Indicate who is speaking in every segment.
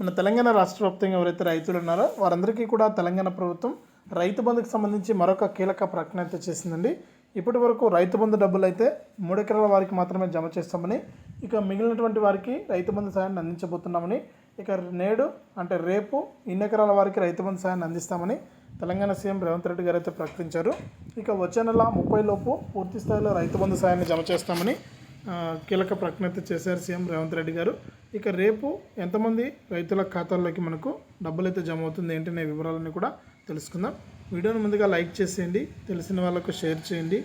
Speaker 1: మన తెలంగాణ రాష్ట్ర వ్యాప్తంగా ఎవరైతే రైతులు ఉన్నారో వారందరికీ కూడా తెలంగాణ ప్రభుత్వం రైతు బంధుకు సంబంధించి మరొక కీలక ప్రకటన అయితే చేసిందండి. ఇప్పటి వరకు రైతు బంధు డబ్బులు అయితే మూడు ఎకరాల వారికి మాత్రమే జమ చేస్తామని ఇక మిగిలినటువంటి వారికి రైతు బంధు సాయాన్ని అందించబోతున్నామని ఇక నేడు అంటే రేపు ఇన్ని ఎకరాల వారికి రైతు బంధు సాయాన్ని అందిస్తామని తెలంగాణ సీఎం రేవంత్ రెడ్డి గారు అయితే ప్రకటించారు. ఇక వచ్చే నెల ముప్పై లోపు పూర్తి స్థాయిలో రైతు బంధు సాయాన్ని జమ చేస్తామని కీలక ప్రకటన అయితే చేశారు సీఎం రేవంత్ రెడ్డి గారు. ఇక రేపు ఎంతమంది రైతుల ఖాతాల్లోకి మనకు డబ్బులు అయితే జమ అవుతుంది ఏంటనే వివరాలన్నీ కూడా తెలుసుకుందాం. వీడియోని ముందుగా లైక్ చేసేయండి తెలిసిన వాళ్ళకు షేర్ చేయండి.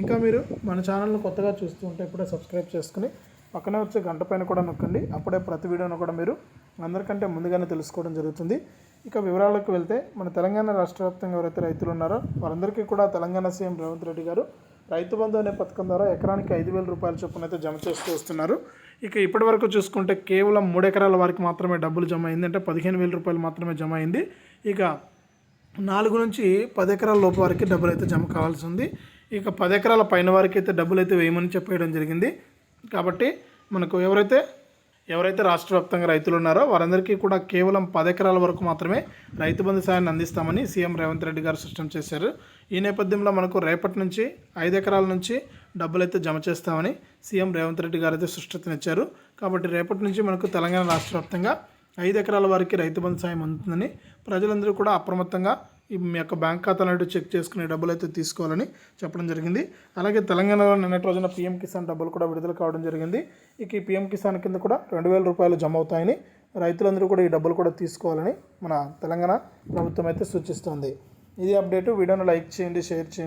Speaker 1: ఇంకా మీరు మన ఛానల్ను కొత్తగా చూస్తూ ఉంటే ఇప్పుడే సబ్స్క్రైబ్ చేసుకుని పక్కనే వచ్చే గంట పైన కూడా నొక్కండి. అప్పుడే ప్రతి వీడియోను కూడా మీరు అందరికంటే ముందుగానే తెలుసుకోవడం జరుగుతుంది. ఇక వివరాలకు వెళ్తే మన తెలంగాణ రాష్ట్ర వ్యాప్తంగా ఎవరైతే రైతులు ఉన్నారో వారందరికీ కూడా తెలంగాణ సీఎం రేవంత్ రెడ్డి గారు రైతు బంధు అనే పథకం ద్వారా ఎకరానికి ఐదు వేల రూపాయల చొప్పున అయితే జమ చేస్తూ వస్తున్నారు. ఇక ఇప్పటి వరకు చూసుకుంటే కేవలం మూడు ఎకరాల వారికి మాత్రమే డబ్బులు జమ అయింది. అంటే పదిహేను వేల రూపాయలు మాత్రమే జమ అయింది. ఇక నాలుగు నుంచి పది ఎకరాల లోపు వారికి డబ్బులు అయితే జమ కావాల్సి ఉంది. ఇక పది ఎకరాల పైన వారికి అయితే డబ్బులు అయితే వేయమని చెప్పేయడం జరిగింది. కాబట్టి మనకు ఎవరైతే ఎవరైతే రాష్ట్ర వ్యాప్తంగా రైతులు ఉన్నారో వారందరికీ కూడా కేవలం పది ఎకరాల వరకు మాత్రమే రైతు బంధు సాయాన్ని అందిస్తామని సీఎం రేవంత్ రెడ్డి గారు స్పష్టం చేశారు. ఈ నేపథ్యంలో మనకు రేపటి నుంచి ఐదు ఎకరాల నుంచి డబ్బులైతే జమ చేస్తామని సీఎం రేవంత్ రెడ్డి గారు అయితే స్పష్టతనిచ్చారు కాబట్టి రేపటి నుంచి మనకు తెలంగాణ రాష్ట్ర వ్యాప్తంగా ఐదు ఎకరాల వారికి రైతు బంధు సాయం అందుతుందని ప్రజలందరూ కూడా అప్రమత్తంగా మీ యొక్క బ్యాంక్ ఖాతాలను చెక్ చేసుకునే డబ్బులు అయితే తీసుకోవాలని చెప్పడం జరిగింది. అలాగే తెలంగాణలో నిన్నటి రోజున పీఎం కిసాన్ డబ్బులు కూడా విడుదల కావడం జరిగింది. ఇక ఈ పీఎం కిసాన్ కింద కూడా రెండు వేల రూపాయలు జమ అవుతాయని రైతులందరూ కూడా ఈ డబ్బులు కూడా తీసుకోవాలని మన తెలంగాణ ప్రభుత్వం అయితే సూచిస్తోంది. ఇది అప్డేట్. వీడియోను లైక్ చేయండి షేర్ చేయండి.